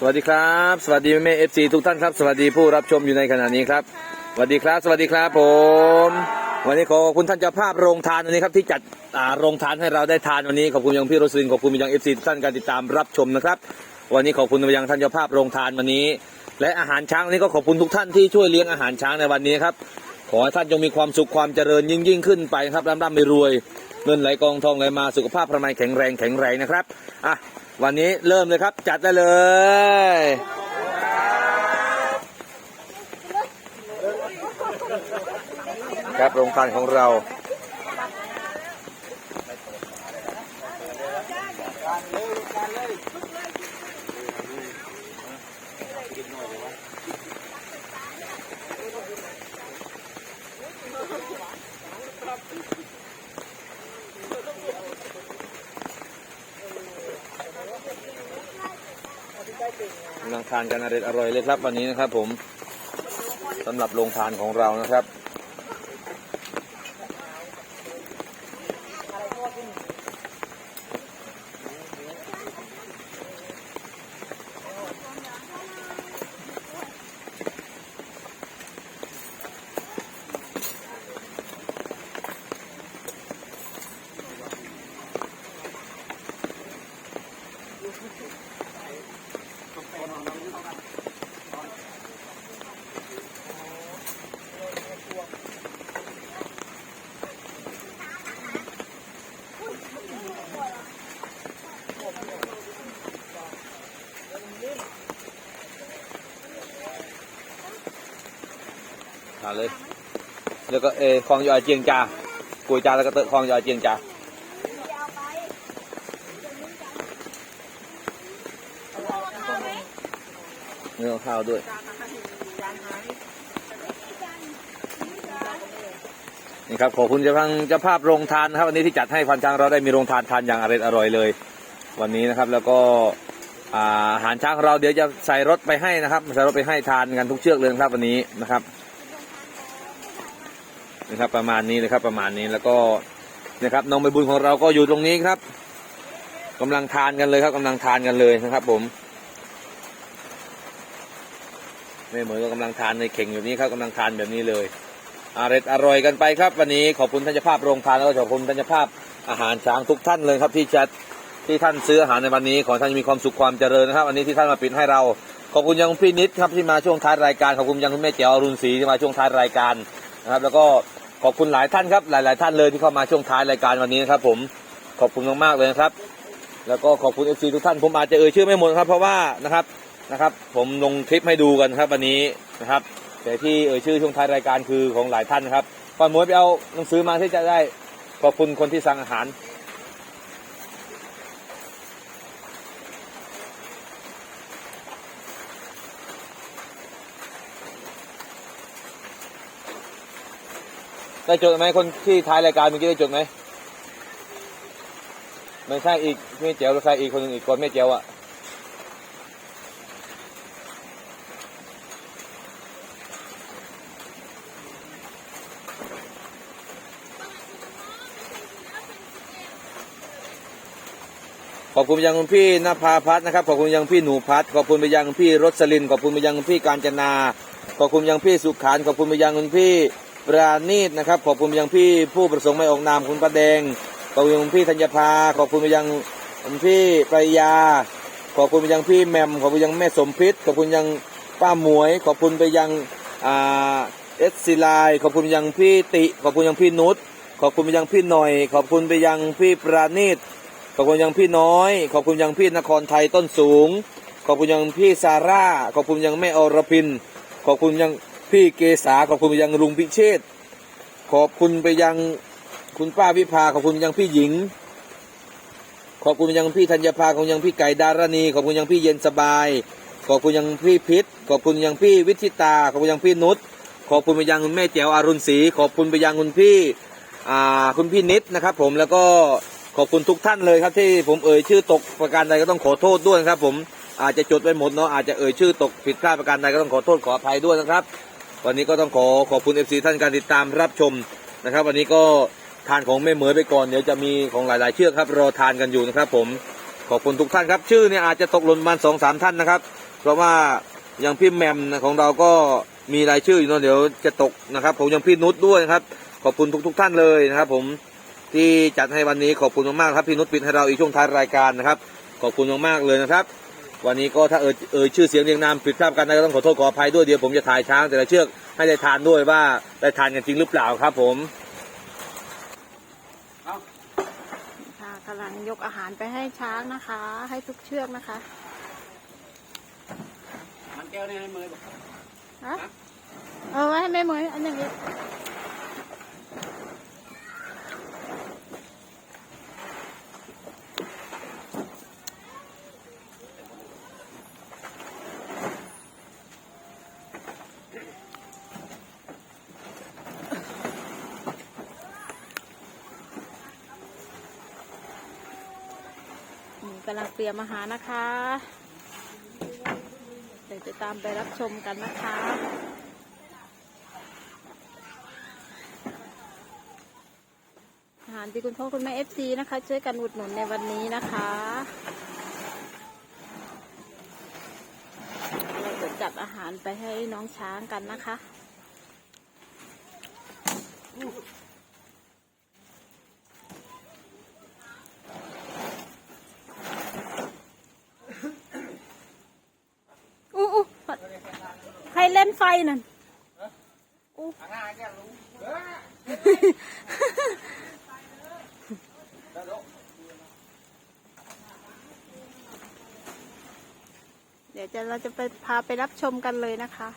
สวัสดีครับ สวัสดีแม่เอฟซีทุกท่านครับ สวัสดีผู้รับชมอยู่ในขณะนี้ครับ สวัสดีครับ สวัสดีครับผม วันนี้ขอบคุณท่านเจ้าภาพโรงทานวันนี้ครับที่จัดอ่าโรงทานให้เราได้ทานวันนี้ขอบคุณยังพี่โรสลินขอบคุณยังเอฟซีทุกท่านการติดตามรับชมนะครับ วันนี้ขอบคุณยังท่านเจ้าภาพโรงทานวันนี้ และอาหารช้างวันนี้ก็ขอบคุณทุกท่านที่ช่วยเลี้ยงอาหารช้างในวันนี้ครับ ขอให้ท่านจงมีความสุขความเจริญยิ่งยิ่งขึ้นไปครับร่ำร่ำรวยเงินไหลกองทองไหลมาสุขภาพพระมัยแข็งแรงแข็งแรงนะครับอะ วันนี้เริ่มเลยครับ จัดได้เลยครับโรงทานของเรา ทานกันอร่อยเลยครับวันนี้นะครับ ผมสำหรับโรงทานของเรานะครับ ทาเลยแล้วก็เอคลองยอยเจียงจากุยจาแล้วก็เตะคลองยอยเจียงจาเนื้อข้าวด้วยนี่ครับขอบคุณเจ้าพังเจ้าภาพโรงทานนะครับวันนี้ที่จัดให้พันช้างเราได้มีโรงทานทานอย่างอร่อยอร่อยเลย วันนี้นะครับแล้วก็อาหารช้างของเราเดี๋ยวจะใส่รถไปให้นะครับใส่รถไปให้ทานกันทุกเชือกเลยครับวันนี้นะครับ นะครับ ประมาณนี้เลยครับ ประมาณนี้แล้วก็นะครับน้องใบบุญของเราก็อยู่ตรงนี้ครับกำลังทานกันเลยครับกำลังทานกันเลยนะครับ ผมไม่เหมือนกับกำลังทานในเข่งอยู่นี้ครับกำลังทานแบบนี้เลยอร่อยอร่อยกันไปครับ วันนี้ขอบคุณท่านเจ้าภาพโรงทานแล้วก็ขอบคุณท่านเจ้าภาพอาหารช้างทุกท่านเลยครับ ที่จะที่ท่านซื้ออาหารในวันนี้ ขอท่านมีความสุขความเจริญนะครับวันนี้ที่ท่านมาปิดให้เราขอบคุณยังพี่นิดครับที่มาช่วงท้ายรายการขอบคุณยังคุณแม่เจ๋วอรุณศรีที่มาช่วงท้ายรายการนะครับ แล้วก็ ขอบคุณหลายท่านครับหลาย ๆ ท่านเลยที่เข้ามาช่วงท้ายรายการวันนี้นะครับผมขอบคุณมากๆเลยนะครับ แล้วก็ขอบคุณเอฟซีทุกท่านผมอาจจะเอ่ยชื่อไม่หมดครับ เพราะว่านะครับนะครับ ผมลงคลิปให้ดูกันครับวันนี้นะครับแต่ที่เอ่ยชื่อช่วงท้ายรายการคือของหลายท่านนะครับก่อนมวยไปเอาหนังสือมาที่จะได้ขอบคุณคนที่สั่งอาหาร ได้จดไหมคนที่ท้ายรายการเมื่อกี้ได้จดไหมไม่ใช่อีกไม่เจ๋วแล้วใครอีกคนหนึ่งอีกคนไม่เจ๋วอะขอบคุณไปยังคุณพี่นภาพัฒน์นะครับขอบคุณไปยังพี่หนูพัฒน์ขอบคุณไปยังพี่รสลินขอบคุณไปยังพี่การจนา ขอบคุณไปยังพี่สุขานขอบคุณไปยังคุณพี่ ปราณีตนะครับ ขอบคุณไปยังพี่ผู้ประสงค์ไม่ออกนามคุณประแดงขอบคุณไปยังพี่ธัญภาขอบคุณไปยังพี่ปรยา ขอบคุณไปยังพี่แมมขอบคุณยังแม่สมพิษขอบคุณยังป้าหมวย ขอบคุณไปยังอ่าเอสซิไลขอบคุณไปยังพี่ติขอบคุณยังพี่นุชขอบคุณไปยังพี่หน่อย ขอบคุณไปยังพี่ปราณีตขอบคุณยังพี่น้อย ขอบคุณยังพี่นครไทยต้นสูง ขอบคุณยังพี่ซาร่า ขอบคุณยังแม่อรพิน ขอบคุณยัง พี่เกษาขอบคุณไปยังลุงพิเชษขอบคุณไปยังคุณป้าวิภาขอบคุณไปยังพี่หญิง ขอบคุณไปยังพี่ธัญภาขอบคุณยังพี่ไก่ดารณี ขอบคุณยังพี่เย็นสบาย ขอบคุณยังพี่พิษขอบคุณยังพี่วิชิตา ขอบคุณยังพี่นุชขอบคุณไปยังคุณแม่แจ๋วอรุณศรีขอบคุณไปยังคุณพี่อ่าคุณพี่นิดนะครับ ผมแล้วก็ขอบคุณทุกท่านเลยครับที่ผมเอ่ยชื่อตกประการใดก็ต้องขอโทษด้วยนะครับ ผมอาจจะจดไว้หมดเนาะอาจจะเอ่ยชื่อตกผิดพลาดประการใดก็ต้องขอโทษขออภัยด้วยนะครับ วันนี้ก็ต้องขอขอบคุณเอฟซีท่านการติดตามรับชมนะครับ วันนี้ก็ทานของแม่เหมยไปก่อนเดี๋ยวจะมีของหลาย ๆ เชือกครับรอทานกันอยู่นะครับผมขอบคุณทุกท่านครับ ชื่อเนี่ยอาจจะตกหล่นประมาณสองสามท่านนะครับ เพราะว่าอย่างพี่แมมของเราก็มีรายชื่ออยู่เนะเดี๋ยวจะตกนะครับ ผมยังพี่นุชด้วยนะครับ ขอบคุณทุกทท่านเลยนะครับผมที่จัดให้วันนี้ขอบคุณมากๆครับพี่นุชปิดให้เราอีกช่วงท้ายรายการนะครับ ขอบคุณมากๆเลยนะครับ วันนี้ก็ถ้าเอ่ยเอ่ยชื่อเสียงเรียงนามผิดพลาดกันนะก็ต้องขอโทษขออภัยด้วยเดี๋ยวผมจะถ่ายช้างแต่ละเชือกให้ได้ทานด้วยว่าได้ทานกันจริงหรือเปล่าครับผมค่ะกำลังยกอาหารไปให้ช้างนะคะ ให้ทุกเชือกนะคะมันแก้วนี่ให้มือบอกฮะเออไว้ให้แม่เหมยอันอย่างนี้นี่ กำลังเตรียมอาหารนะคะเดี๋ยวจะตามไปรับชมกันนะคะอาหารที่คุณพ่อคุณแม่เอฟซีนะคะ ช่วยกันอุดหนุนในวันนี้นะคะเราจะจัดอาหารไปให้น้องช้างกันนะคะ อู้อู้ใคร เล่นไฟนั่นเดี๋ยวจะเราจะไปพาไปรับชมกันเลยนะคะ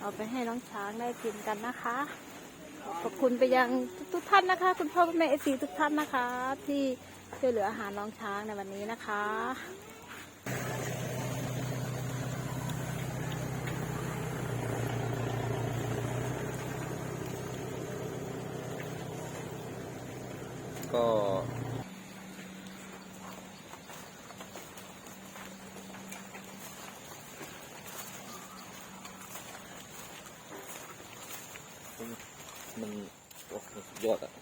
เอาไปให้น้องช้างได้กินกันนะคะขอบคุณไปยังทุกท่านนะคะ คุณพ่อคุณแม่เอซีทุกท่านนะคะ ที่ช่วยเหลืออาหารน้องช้างในวันนี้นะคะ ก็มันโอ้โหสุดยอดอะ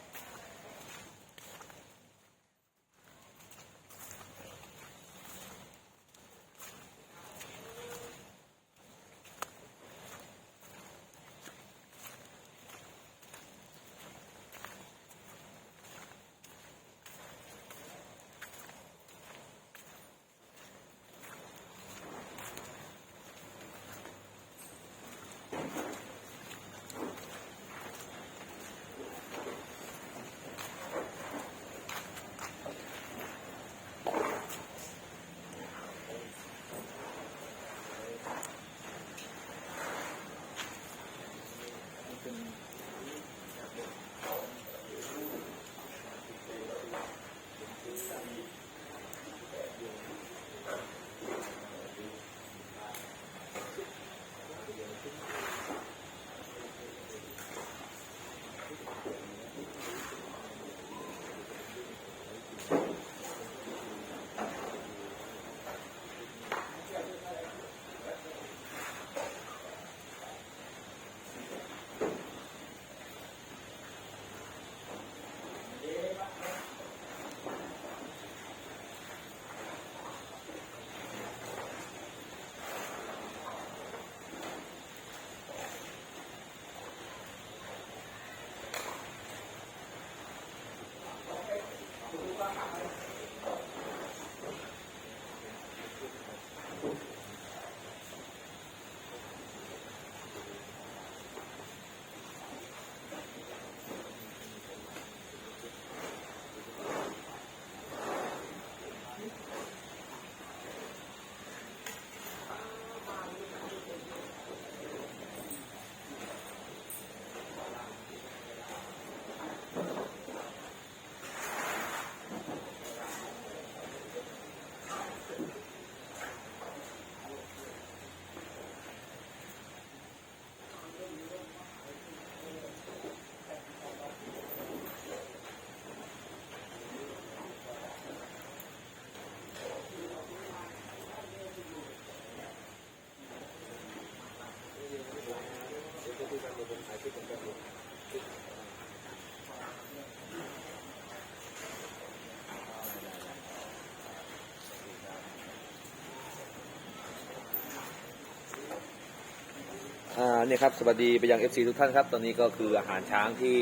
เนี่ยครับสวัสดีไปยัง FC ทุกท่านครับ ตอนนี้ก็คืออาหารช้างที่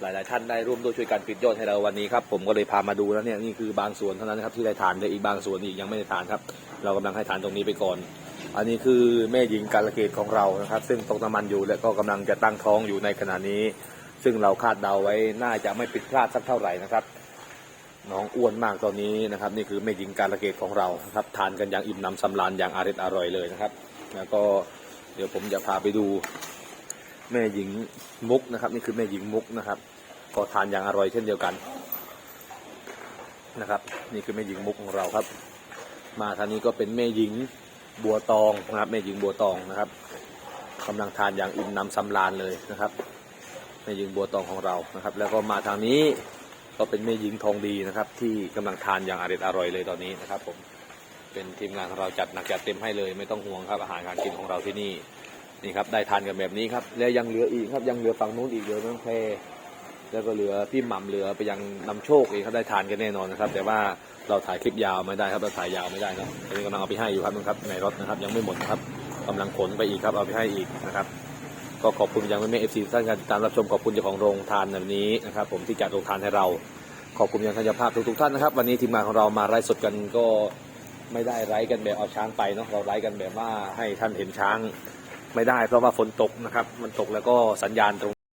หลาย ๆ ท่านได้ร่วมด้วยช่วยกันปิดยอดให้เราวันนี้ครับผมก็เลยพามาดูแล้วเนี่ยนี่คือบางส่วนเท่านั้นครับที่ได้ทานเลยอีกบางส่วนอีกยังไม่ได้ทานครับ เรากำลังให้ทานตรงนี้ไปก่อน อันนี้คือแม่หญิงกาลเกตของเรานะครับ ซึ่งตกน้ำมันอยู่และก็กำลังจะตั้งท้องอยู่ในขณะนี้ ซึ่งเราคาดเดาไว้น่าจะไม่ผิดพลาดสักเท่าไหร่นะครับน้องอ้วนมากตอนนี้นะครับ นี่คือแม่หญิงกาลเกตของเรานะครับทานกันอย่างอิ่มหนำสำราญอย่างอร่อยอร่อยเลยนะครับ แล้วก็ เดี๋ยวผมจะพาไปดูแม่หญิงมุกนะครับ นี่คือแม่หญิงมุกนะครับ ก็ทานอย่างอร่อยเช่นเดียวกันนะครับ นี่คือแม่หญิงมุกของเราครับ มาทางนี้ก็เป็นแม่หญิงบัวตองนะครับแม่หญิงบัวตองนะครับกำลังทานอย่างอิ่มหนำสำราญเลยนะครับแม่หญิงบัวตองของเรานะครับ แล้วก็มาทางนี้ก็เป็นแม่หญิงทองดีนะครับ ที่กำลังทานอย่างอร่อยอร่อยเลยตอนนี้นะครับผม เป็นทีมงานของเราจัดหนักจัดเต็มให้เลย ไม่ต้องห่วงครับอาหารการกินของเราที่นี่นี่ครับได้ทานกันแบบนี้ครับแล้วยังเหลืออีกครับยังเหลือฝั่งนู้นอีกเหลือเมืองแพรแล้วก็เหลือพี่หม่ำเหลือไปยังนำโชคเองเขาได้ทานกันแน่นอนนะครับ แต่ว่าเราถ่ายคลิปยาวไม่ได้ครับเราถ่ายยาวไม่ได้นะตอนนี้กำลังเอาไปให้อยู่ครับนะครับในรถนะครับ ยังไม่หมดนะครับกำลังขนไปอีกครับเอาไปให้อีกนะครับก็ขอบคุณยังแม่เอฟซีท่านการติดตามรับชมขอบคุณเจ้าของโรงทานแบบนี้นะครับ ผมที่จัดโรงทานให้เรา ขอบคุณยังทันยภาพทุกๆท่านนะครับ วันนี้ทีมงานของเรามาไลฟ์สดกันก็ ไม่ได้ไล่กันแบบเอาช้างไปเนาะเราไล่กันแบบว่าให้ท่านเห็นช้างไม่ได้เพราะว่าฝนตกนะครับ มันตกแล้วก็สัญญาณตรง